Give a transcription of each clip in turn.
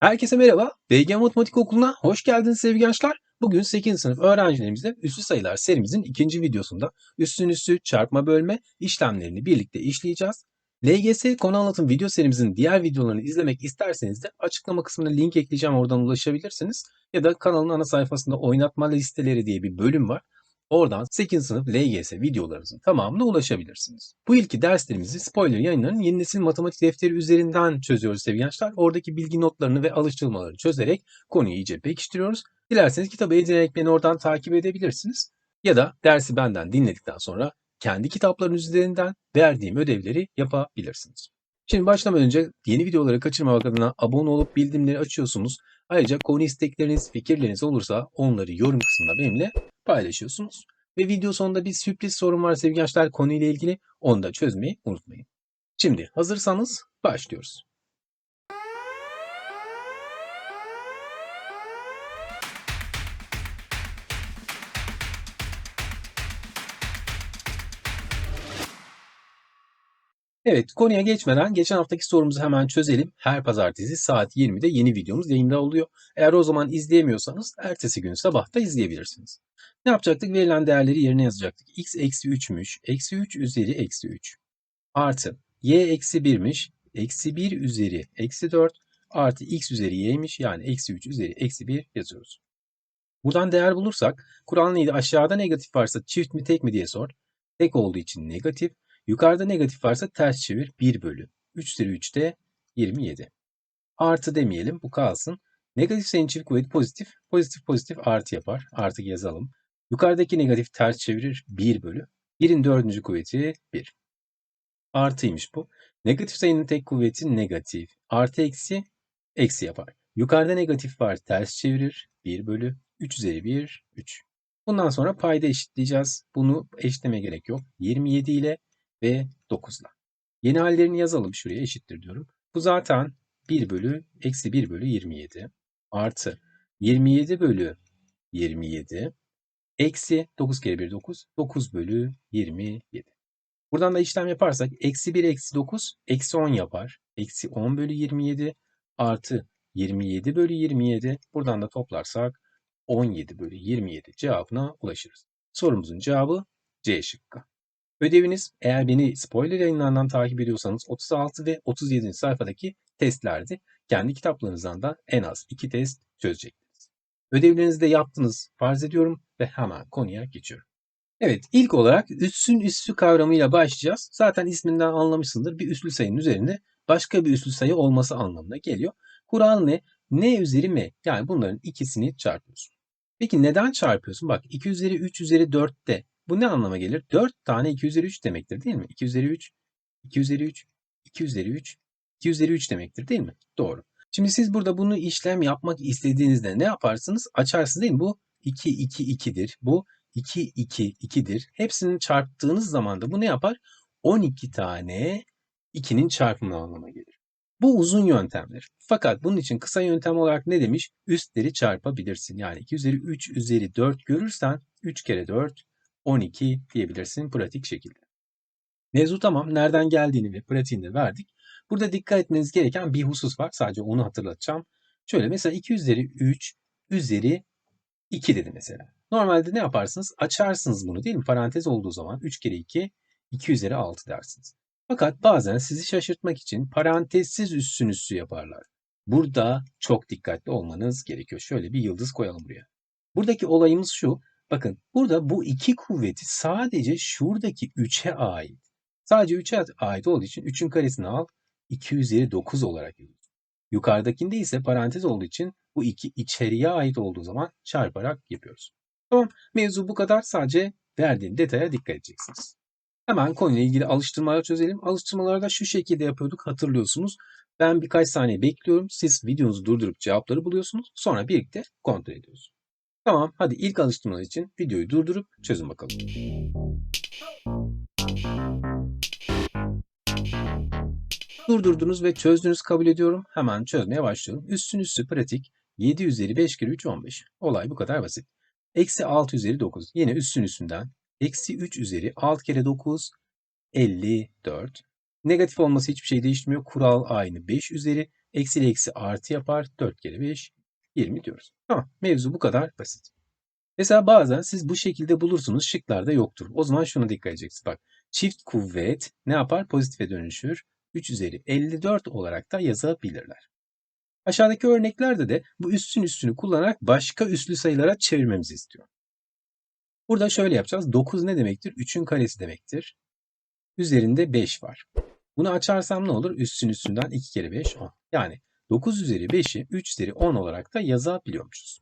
Herkese merhaba. BG Matematik Okulu'na hoş geldiniz sevgili gençler. Bugün 8. sınıf öğrencilerimizle üslü sayılar serimizin ikinci videosunda üstün üstü çarpma bölme işlemlerini birlikte işleyeceğiz. LGS konu anlatım video serimizin diğer videolarını izlemek isterseniz de açıklama kısmına link ekleyeceğim oradan ulaşabilirsiniz. Ya da kanalın ana sayfasında oynatma listeleri diye bir bölüm var. Oradan 8. sınıf LGS videolarımızın tamamına ulaşabilirsiniz. Bu ilki derslerimizi spoiler yayınlarının yeni nesil matematik defteri üzerinden çözüyoruz sevgili gençler. Oradaki bilgi notlarını ve alıştırmaları çözerek konuyu iyice pekiştiriyoruz. Dilerseniz kitabı edinerek beni oradan takip edebilirsiniz. Ya da dersi benden dinledikten sonra kendi kitapların üzerinden verdiğim ödevleri yapabilirsiniz. Şimdi başlamadan önce yeni videoları kaçırmamak adına abone olup bildirimleri açıyorsunuz. Ayrıca konu istekleriniz, fikirleriniz olursa onları yorum kısmında benimle paylaşıyorsunuz. Ve video sonunda bir sürpriz sorun var sevgili gençler konuyla ilgili. Onu da çözmeyi unutmayın. Şimdi hazırsanız başlıyoruz. Evet konuya geçmeden geçen haftaki sorumuzu hemen çözelim. Her pazartesi saat 20'de yeni videomuz yayında oluyor. Eğer o zaman izleyemiyorsanız ertesi gün sabahta izleyebilirsiniz. Ne yapacaktık? Verilen değerleri yerine yazacaktık. x eksi 3'müş. Eksi 3 üzeri eksi 3. Artı y eksi 1'miş. Eksi 1 üzeri eksi 4 artı x üzeri y'ymiş. Yani eksi 3 üzeri eksi 1 yazıyoruz. Buradan değer bulursak kural neydi? Aşağıda negatif varsa çift mi tek mi diye sor. Tek olduğu için negatif. Yukarıda negatif varsa ters çevir 1 bölü. 3 üzeri 3 de 27. Artı demeyelim bu kalsın. Negatif sayının çift kuvveti pozitif. Pozitif pozitif artı yapar. Artık yazalım. Yukarıdaki negatif ters çevirir 1 bölü. 1'in dördüncü kuvveti 1. Artıymış bu. Negatif sayının tek kuvveti negatif. Artı eksi eksi yapar. Yukarıda negatif var ters çevirir 1 bölü. 3 üzeri 1 3. Bundan sonra payda eşitleyeceğiz. Bunu eşitleme gerek yok. 27 ile ve 9 ile. Yeni hallerini yazalım şuraya eşittir diyorum. Bu zaten 1 bölü eksi 1 bölü 27 artı 27 bölü 27 eksi 9 kere 1 9 9 bölü 27. Buradan da işlem yaparsak eksi 1 eksi 9 eksi 10 yapar. Eksi 10 bölü 27 artı 27 bölü 27 buradan da toplarsak 17 bölü 27 cevabına ulaşırız. Sorumuzun cevabı C şıkkı. Ödeviniz eğer beni spoiler yayınlarından takip ediyorsanız 36 ve 37. sayfadaki testlerdi. Kendi kitaplarınızdan da en az 2 test çözecektiniz. Ödevlerinizi de yaptınız farz ediyorum ve hemen konuya geçiyorum. Evet ilk olarak üssün üssü kavramıyla başlayacağız. Zaten isminden anlamışsındır bir üslü sayının üzerinde başka bir üslü sayı olması anlamına geliyor. Kural ne? N üzeri M. Yani bunların ikisini çarpıyorsun. Peki neden çarpıyorsun? Bak 2 üzeri 3 üzeri 4'te bu ne anlama gelir? 4 tane 2 üzeri 3 demektir değil mi? 2 üzeri 3, 2 üzeri 3, 2 üzeri 3, 2 üzeri 3 demektir değil mi? Doğru. Şimdi siz burada bunu işlem yapmak istediğinizde ne yaparsınız? Açarsınız değil mi? Bu 2, 2, 2'dir. Bu 2, 2, 2'dir. Hepsini çarptığınız zaman da bu ne yapar? 12 tane 2'nin çarpımı anlamına gelir. Bu uzun yöntemdir. Fakat bunun için kısa yöntem olarak ne demiş? Üstleri çarpabilirsin. Yani 2 üzeri 3 üzeri 4 görürsen 3 kere 4 12 diyebilirsin pratik şekilde. Mevzu tamam. Nereden geldiğini ve pratiğini de verdik. Burada dikkat etmeniz gereken bir husus var. Sadece onu hatırlatacağım. Şöyle mesela 2 üzeri 3 üzeri 2 dedi mesela. Normalde ne yaparsınız? Açarsınız bunu değil mi? Parantez olduğu zaman 3 kere 2 2 üzeri 6 dersiniz. Fakat bazen sizi şaşırtmak için parantezsiz üssün üssü yaparlar. Burada çok dikkatli olmanız gerekiyor. Şöyle bir yıldız koyalım buraya. Buradaki olayımız şu. Bakın burada bu iki kuvveti sadece şuradaki 3'e ait. Sadece 3'e ait olduğu için 3'ün karesini al 2 üzeri 9 olarak yazıyoruz. Yukarıdakinde ise parantez olduğu için bu iki içeriye ait olduğu zaman çarparak yapıyoruz. Tamam mevzu bu kadar sadece verdiğim detaya dikkat edeceksiniz. Hemen konuyla ilgili alıştırmalar çözelim. Alıştırmaları da şu şekilde yapıyorduk hatırlıyorsunuz. Ben birkaç saniye bekliyorum. Siz videonuzu durdurup cevapları buluyorsunuz. Sonra birlikte kontrol ediyoruz. Tamam hadi ilk alıştırmalar için videoyu durdurup çözün bakalım. Durdurdunuz ve çözdünüz kabul ediyorum. Hemen çözmeye başlıyorum. Üstün üstü pratik 7 üzeri 5 kere 3 15. Olay bu kadar basit. Eksi 6 üzeri 9. Yine üstün üstünden. Eksi 3 üzeri 6 kere 9 54. Negatif olması hiçbir şey değişmiyor. Kural aynı. 5 üzeri Eksi eksi artı yapar. 4 kere 5 20 diyoruz. Tamam. Mevzu bu kadar basit. Mesela bazen siz bu şekilde bulursunuz şıklarda yoktur. O zaman şuna dikkat edeceksiniz. Bak çift kuvvet ne yapar? Pozitife dönüşür. 3 üzeri 54 olarak da yazabilirler. Aşağıdaki örneklerde de bu üstün üstünü kullanarak başka üslü sayılara çevirmemizi istiyor. Burada şöyle yapacağız. 9 ne demektir? 3'ün karesi demektir. Üzerinde 5 var. Bunu açarsam ne olur? Üstün üstünden 2 kere 5 10. Yani 9 üzeri 5'i 3 üzeri 10 olarak da yazabiliyormuşuz.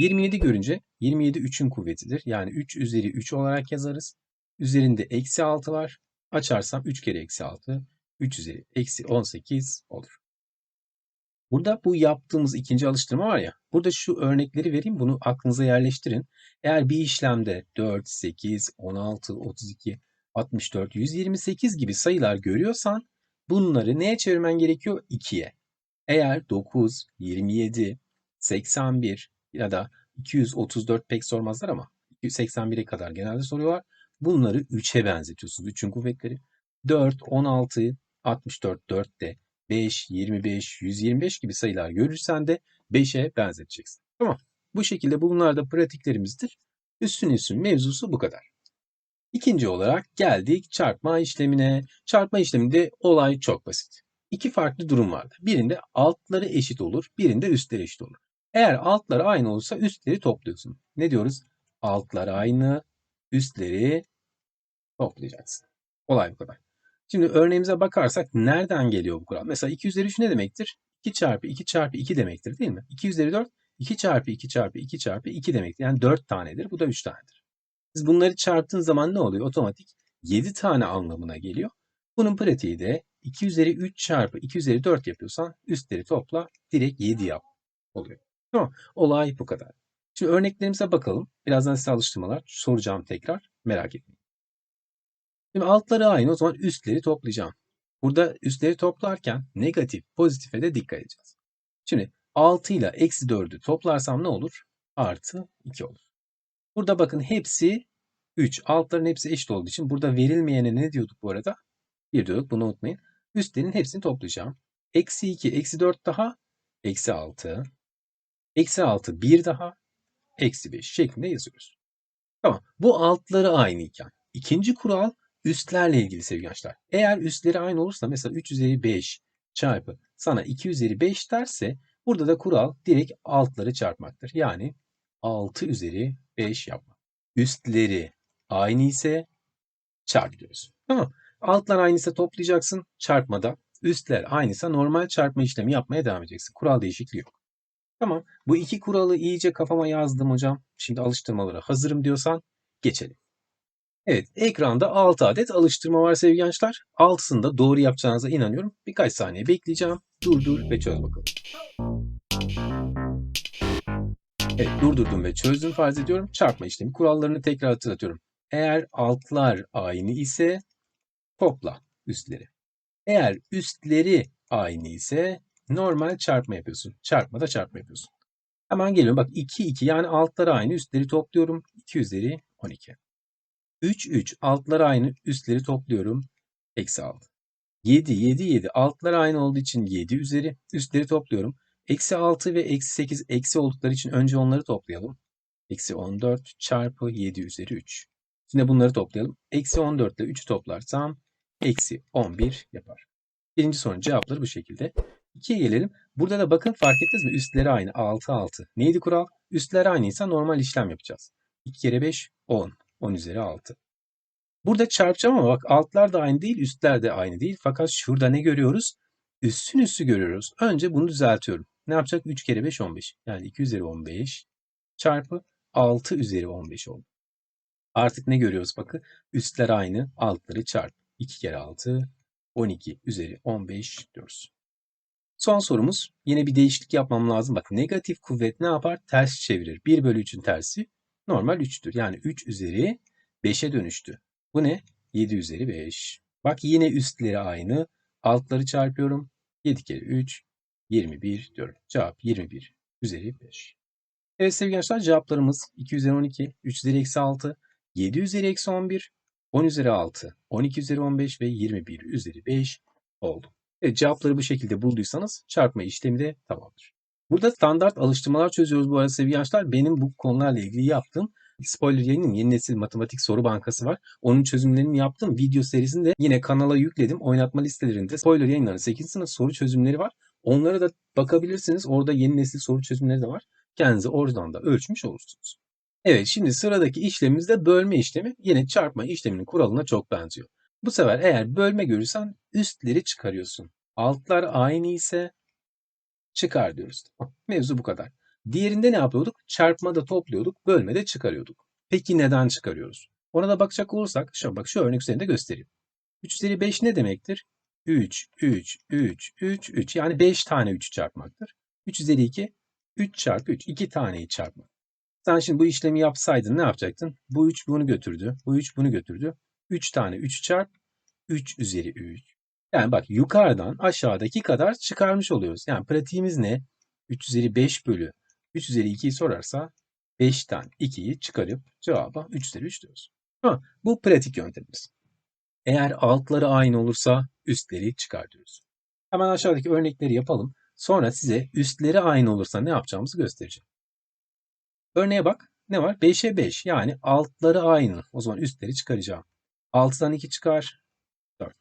27 görünce 27 3'ün kuvvetidir. Yani 3 üzeri 3 olarak yazarız. Üzerinde eksi 6 var. Açarsam 3 kere eksi 6 3 üzeri eksi 18 olur. Burada bu yaptığımız ikinci alıştırma var ya. Burada şu örnekleri vereyim. Bunu aklınıza yerleştirin. Eğer bir işlemde 4, 8, 16, 32, 64, 128 gibi sayılar görüyorsan bunları neye çevirmen gerekiyor? 2'ye. Eğer 9, 27, 81 ya da 234 pek sormazlar ama 281'e kadar genelde soruyorlar. Bunları 3'e benzetiyorsunuz. 3'ün kuvvetleri. 4, 16, 64, 4'te 5, 25, 125 gibi sayılar görürsen de 5'e benzeteceksin. Tamam. Bu şekilde bunlar da pratiklerimizdir. Üstün üstün mevzusu bu kadar. İkinci olarak geldik çarpma işlemine. Çarpma işleminde olay çok basit. İki farklı durum vardı. Birinde altları eşit olur, birinde üstleri eşit olur. Eğer altları aynı olursa üstleri topluyorsun. Ne diyoruz? Altlar aynı, üstleri toplayacaksın. Olay bu kadar. Şimdi örneğimize bakarsak nereden geliyor bu kural? Mesela 2 üzeri 3 ne demektir? 2 çarpı 2 çarpı 2 demektir değil mi? 2 üzeri 4 2 çarpı 2 çarpı 2 çarpı 2 demektir. Yani 4 tanedir. Bu da 3 tanedir. Siz bunları çarptığın zaman ne oluyor? Otomatik 7 tane anlamına geliyor. Bunun pratiği de 2 üzeri 3 çarpı 2 üzeri 4 yapıyorsan üstleri topla direkt 7 yap oluyor. Tamam. Olay bu kadar. Şimdi örneklerimize bakalım. Birazdan size alıştırmalar soracağım tekrar. Merak etmeyin. Şimdi altları aynı o zaman üstleri toplayacağım. Burada üstleri toplarken negatif pozitife de dikkat edeceğiz. Şimdi 6 ile eksi 4'ü toplarsam ne olur? Artı 2 olur. Burada bakın hepsi 3. Altların hepsi eşit olduğu için burada verilmeyene ne diyorduk bu arada? 1 diyorduk bunu unutmayın. Üstlerin hepsini toplayacağım. Eksi 2, eksi 4 daha, eksi 6. Eksi 6 1 daha, eksi 5 şeklinde yazıyoruz. Tamam. Bu altları aynı iken. İkinci kural üstlerle ilgili sevgili gençler. Eğer üstleri aynı olursa mesela 3 üzeri 5 çarpı sana 2 üzeri 5 derse burada da kural direkt altları çarpmaktır. Yani 6 üzeri 5 yapmak. Üstleri aynı ise çarp diyoruz. Tamam Altlar aynı ise toplayacaksın çarpmada. Üstler aynıysa normal çarpma işlemi yapmaya devam edeceksin. Kural değişikliği yok. Tamam. Bu iki kuralı iyice kafama yazdım hocam. Şimdi alıştırmalara hazırım diyorsan geçelim. Evet, ekranda 6 adet alıştırma var sevgili gençler. 6'sını da doğru yapacağınıza inanıyorum. Birkaç saniye bekleyeceğim. Durdur ve çöz bakalım. Evet, durdurdum ve çözdüm farz ediyorum. Çarpma işlemi kurallarını tekrar hatırlatıyorum. Eğer altlar aynı ise topla üstleri. Eğer üstleri aynı ise normal çarpma yapıyorsun. Çarpma da çarpma yapıyorsun. Hemen geliyorum. Bak 2, 2 yani altları aynı. Üstleri topluyorum. 2 üzeri 12. 3, 3 altları aynı. Üstleri topluyorum. Eksi 6. 7, 7, 7 altları aynı olduğu için 7 üzeri. Üstleri topluyorum. Eksi 6 ve eksi 8 eksi oldukları için önce onları toplayalım. Eksi 14 çarpı 7 üzeri 3. Şimdi bunları toplayalım. Eksi 14 ile 3'ü toplarsam eksi 11 yapar. Birinci sorunun cevapları bu şekilde. 2'ye gelelim. Burada da bakın fark ettiniz mi? Üstleri aynı. 6, 6. Neydi kural? Üstler aynıysa normal işlem yapacağız. 2 kere 5, 10. 10 üzeri 6. Burada çarpacağım ama bak altlar da aynı değil, üstler de aynı değil. Fakat şurada ne görüyoruz? Üstün üstü görüyoruz. Önce bunu düzeltiyorum. Ne yapacak? 3 kere 5, 15. Yani 2 üzeri 15 çarpı 6 üzeri 15 oldu. Artık ne görüyoruz bakın? Üstler aynı, altları çarp. 2 kere 6, 12 üzeri 15 diyoruz. Son sorumuz. Yine bir değişiklik yapmam lazım. Bak negatif kuvvet ne yapar? Ters çevirir. 1 bölü 3'ün tersi normal 3'tür. Yani 3 üzeri 5'e dönüştü. Bu ne? 7 üzeri 5. Bak yine üstleri aynı. Altları çarpıyorum. 7 kere 3, 21 diyorum. Cevap 21 üzeri 5. Evet sevgili gençler cevaplarımız 2 üzeri 12, 3 üzeri eksi 6, 7 üzeri eksi 11, 10 üzeri 6, 12 üzeri 15 ve 21 üzeri 5 oldu. Evet, cevapları bu şekilde bulduysanız çarpma işlemi de tamamdır. Burada standart alıştırmalar çözüyoruz bu arada sevgili gençler. Benim bu konularla ilgili yaptığım Spoiler yayının yeni nesil matematik soru bankası var. Onun çözümlerini yaptım. Video serisini de yine kanala yükledim. Oynatma listelerinde Spoiler yayınlarının 8. sınıf soru çözümleri var. Onlara da bakabilirsiniz. Orada yeni nesil soru çözümleri de var. Kendinizi oradan da ölçmüş olursunuz. Evet şimdi sıradaki işlemimiz de bölme işlemi. Yine çarpma işleminin kuralına çok benziyor. Bu sefer eğer bölme görürsen üstleri çıkarıyorsun. Altlar aynı ise çıkar diyoruz. Mevzu bu kadar. Diğerinde ne yapıyorduk? Çarpmada topluyorduk, bölmede çıkarıyorduk. Peki neden çıkarıyoruz? Ona da bakacak olursak, şu, bak şu örnek üzerinde göstereyim. 3 üzeri 5 ne demektir? 3, 3, 3, 3, 3. Yani 5 tane 3 çarpmaktır. 3 üzeri 2, 3 çarpı 3. 2 taneyi çarpmak. Sen şimdi bu işlemi yapsaydın ne yapacaktın? Bu 3 bunu götürdü, bu 3 bunu götürdü. 3 tane 3 çarp, 3 üzeri 3. Yani bak yukarıdan aşağıdaki kadar çıkarmış oluyoruz. Yani pratiğimiz ne? 3 üzeri 5 bölü 3 üzeri 2'yi sorarsa 5'ten 2'yi çıkarıp cevaba 3 üzeri 3 diyoruz. Ha, bu pratik yöntemimiz. Eğer altları aynı olursa üstleri çıkar diyoruz. Hemen aşağıdaki örnekleri yapalım. Sonra size üstleri aynı olursa ne yapacağımızı göstereceğim. Örneğe bak. Ne var? 5'e 5. Yani altları aynı. O zaman üstleri çıkaracağım. 6'dan 2 çıkar. 4.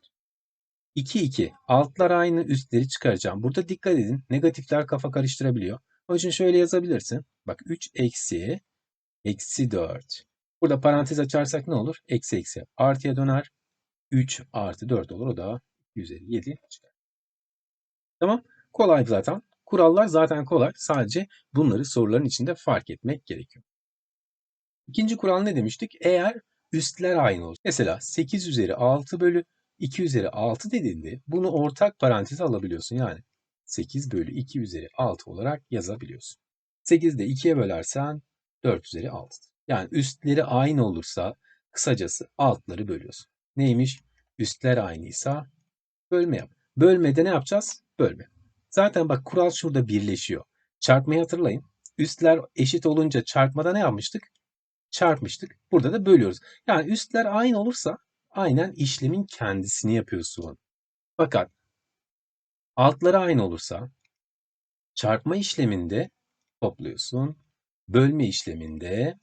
2, 2. Altlar aynı. Üstleri çıkaracağım. Burada dikkat edin. Negatifler kafa karıştırabiliyor. Onun için şöyle yazabilirsin. Bak 3 eksi eksi 4. Burada parantez açarsak ne olur? Eksi eksi artıya döner. 3 artı 4 olur. O da 2 üzeri 7 çıkar. Tamam. Kolay zaten. Kurallar zaten kolay. Sadece bunları soruların içinde fark etmek gerekiyor. İkinci kural ne demiştik? Eğer üstler aynı olsun. Mesela 8 üzeri 6 bölü 2 üzeri 6 dediğinde bunu ortak paranteze alabiliyorsun. Yani 8 bölü 2 üzeri 6 olarak yazabiliyorsun. 8 de 2'ye bölersen 4 üzeri 6. Yani üstleri aynı olursa kısacası altları bölüyorsun. Neymiş? Üstler aynıysa bölme yap. Bölmede ne yapacağız? Bölme. Zaten bak kural şurada birleşiyor. Çarpmayı hatırlayın. Üstler eşit olunca çarpmada ne yapmıştık? Çarpmıştık. Burada da bölüyoruz. Yani üstler aynı olursa aynen işlemin kendisini yapıyorsun. Fakat altları aynı olursa çarpma işleminde topluyorsun. Bölme işleminde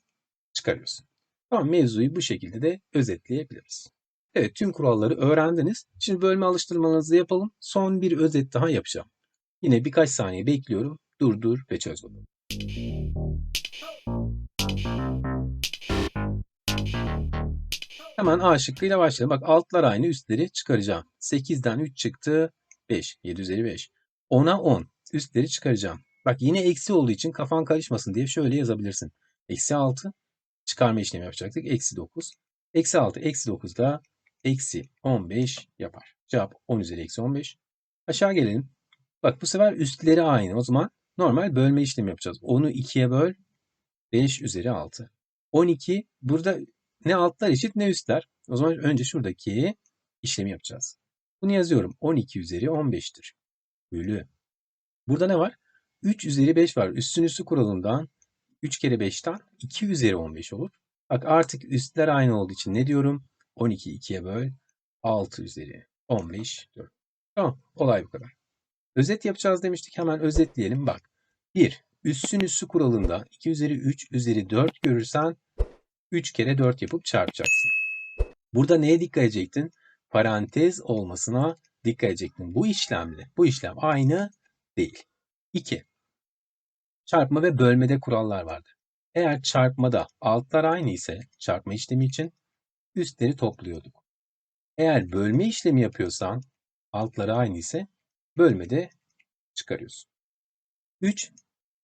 çıkarıyorsun. Tamam mevzuyu bu şekilde de özetleyebiliriz. Evet tüm kuralları öğrendiniz. Şimdi bölme alıştırmanızı yapalım. Son bir özet daha yapacağım. Yine birkaç saniye bekliyorum. Durdur ve çöz bakalım. Hemen A şıkkıyla başlayalım. Bak altlar aynı üstleri çıkaracağım. 8'den 3 çıktı. 5. 7 üzeri 5. 10'a 10. Üstleri çıkaracağım. Bak yine eksi olduğu için kafan karışmasın diye şöyle yazabilirsin. Eksi 6. Çıkarma işlemi yapacaktık. Eksi 9. Eksi 6. Eksi 9 da eksi 15 yapar. Cevap 10 üzeri eksi 15. Aşağı gelelim. Bak bu sefer üstleri aynı. O zaman normal bölme işlemi yapacağız. 10'u 2'ye böl. 5 üzeri 6. 12 burada ne altlar eşit ne üstler. O zaman önce şuradaki işlemi yapacağız. Bunu yazıyorum. 12 üzeri 15'tir. Bölü. Burada ne var? 3 üzeri 5 var. Üstün üstü kuralından 3 kere 5'ten 2 üzeri 15 olur. Bak artık üstler aynı olduğu için ne diyorum? 12 2'ye böl. 6 üzeri 15 4. Tamam. Olay bu kadar. Özet yapacağız demiştik. Hemen özetleyelim. Bak. 1. Üssün üssü kuralında 2 üzeri 3 üzeri 4 görürsen 3 kere 4 yapıp çarpacaksın. Burada neye dikkat edecektin? Parantez olmasına dikkat edecektin. Bu işlemle bu işlem aynı değil. 2. Çarpma ve bölmede kurallar vardı. Eğer çarpmada altlar aynı ise çarpma işlemi için üstleri topluyorduk. Eğer bölme işlemi yapıyorsan altları aynı ise bölmede çıkarıyorsun. 3.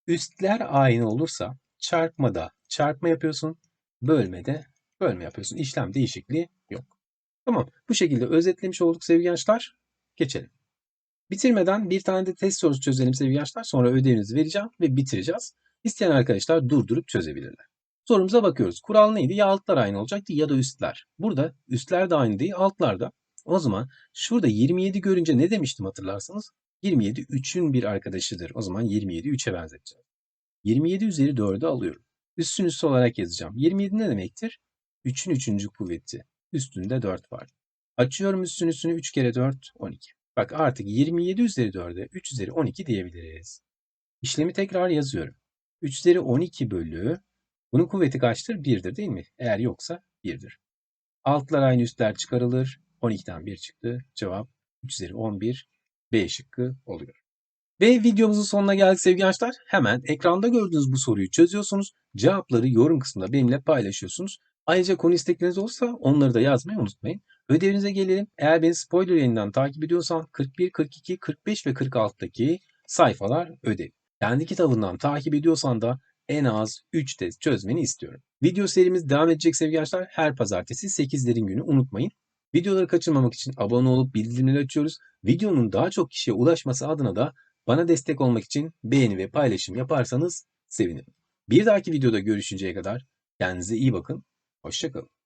Üstler aynı olursa çarpmada çarpma yapıyorsun, bölmede bölme yapıyorsun. İşlem değişikliği yok. Tamam. Bu şekilde özetlemiş olduk sevgili gençler. Geçelim. Bitirmeden bir tane de test sorusu çözelim sevgili gençler. Sonra ödevinizi vereceğim ve bitireceğiz. İsteyen arkadaşlar durdurup çözebilirler. Sorumuza bakıyoruz. Kural neydi? Ya altlar aynı olacaktı ya da üstler. Burada üstler de aynı değil, altlar da. O zaman şurada 27 görünce ne demiştim hatırlarsanız? 27 3'ün bir arkadaşıdır. O zaman 27 3'e benzeteceğim. 27 üzeri 4'ü alıyorum. Üstün üstü olarak yazacağım. 27 ne demektir? 3'ün 3. kuvveti. Üstünde 4 var. Açıyorum üstün üstünü 3 kere 4 12. Bak artık 27 üzeri 4'e 3 üzeri 12 diyebiliriz. İşlemi tekrar yazıyorum. 3 üzeri 12 bölü bunun kuvveti kaçtır? 1'dir değil mi? Eğer yoksa 1'dir. Altlar aynı üstler çıkarılır. 12'den 1 çıktı. Cevap 3 üzeri 11 B şıkkı oluyor. Ve videomuzun sonuna geldik sevgili gençler. Hemen ekranda gördüğünüz bu soruyu çözüyorsunuz. Cevapları yorum kısmında benimle paylaşıyorsunuz. Ayrıca konu istekleriniz olursa onları da yazmayı unutmayın. Ödevinize gelelim. Eğer beni spoiler yayından takip ediyorsan 41, 42, 45 ve 46'daki sayfalar ödev. Kendi kitabından takip ediyorsan da en az 3 test çözmeni istiyorum. Video serimiz devam edecek sevgili gençler. Her pazartesi 8'lerin günü unutmayın. Videoları kaçırmamak için abone olup bildirimleri açıyoruz. Videonun daha çok kişiye ulaşması adına da bana destek olmak için beğeni ve paylaşım yaparsanız sevinirim. Bir dahaki videoda görüşünceye kadar kendinize iyi bakın. Hoşçakalın.